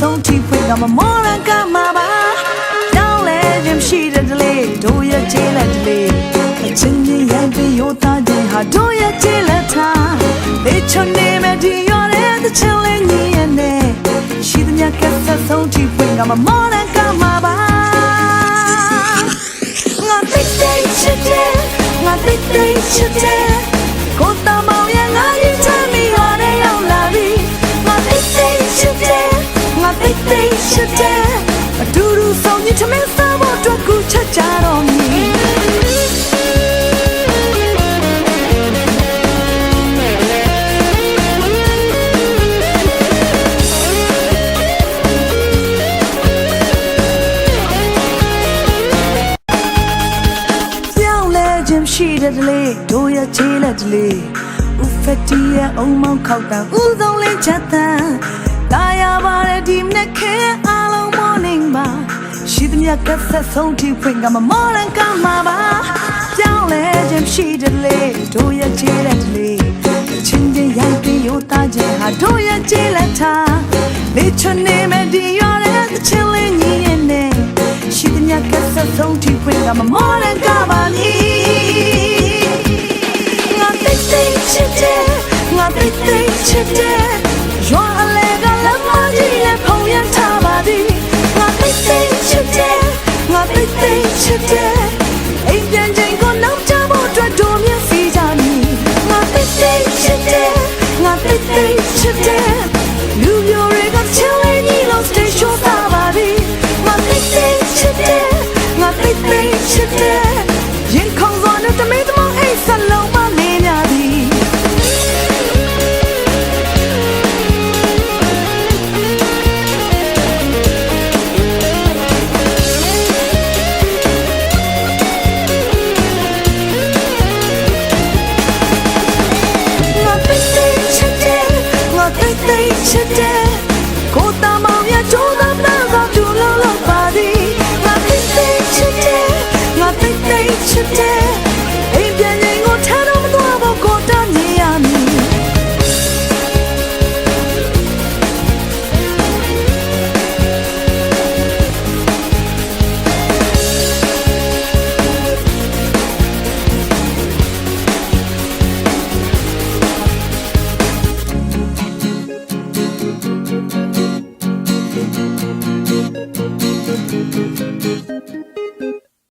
ဆုံးထိဖွင့်ကမမောရကမှာပါတောင်းလဲခြင်းရှိတဲ့တလေတို့ရဲ့ကျေးလက်တလေအချင်းချင်းရိုက်ပြီးရိုးသားခြင်းဟာတို့ရဲ့ကျေးလက်ထားလေချွန်နေမဒီရောတဲ့တချင်လေးညီရဲ့နဲ့ရှိသမျှကဆက်ဆုံးထိဖွင့်ကမမောရကမှာပါငါတိတ်တိတ်ချစ်တယ်ငါတိတ်တိတ်ချစ်တယ်ကိုယ်တမော ချစ်တယ်အတူတူဆောင်ရင်ချမင်းစားဖို့အတွက်ကူချက်ကြတော့မည်ပြောင်းလဲခြင်းရှိတဲ့တလေတို့ရဲ့ချေးလက်တလေဦးဖက်တီရဲ့အုံမောင်းခောက်တန်ဦးဆုံးလေးချက်တန် တာယာပါတဲ့ဒီမနေ့ခဲအားလုံး morning ပါရှိသမျှကဆက်ဆုံးထိဖွင့်ကမမော်ရန်ကမှာပါပြောင်းလဲခြင်းရှိတဲ့တလေတို့ရဲ့ချေးလက်တလေချင်းချင်းရိုက်ပြီးရိုးသားခြင်းဟာတို့ရဲ့ချေးလက်ထားလေချွနေမဲ့ဒီရောတဲ့ချင်းလေးညီရဲ့နဲ့ရှိသမျှကဆက်ဆုံးထိဖွင့်ကမမောရကပါမည် မိတ်သိချစ်တယ်အိမ်ပြန်ချိန်ကိုနောက်ကျဖို့အတွက်တို့မျက်စိကြမီငါသိသိချစ်တယ်ငါသိသိချစ်တယ်လူမျိုးတွေကချဲလဲညီလို့ stay sure သာပါပြီငါသိသိချစ်တယ်ငါသိသိချစ်တယ် nature dead.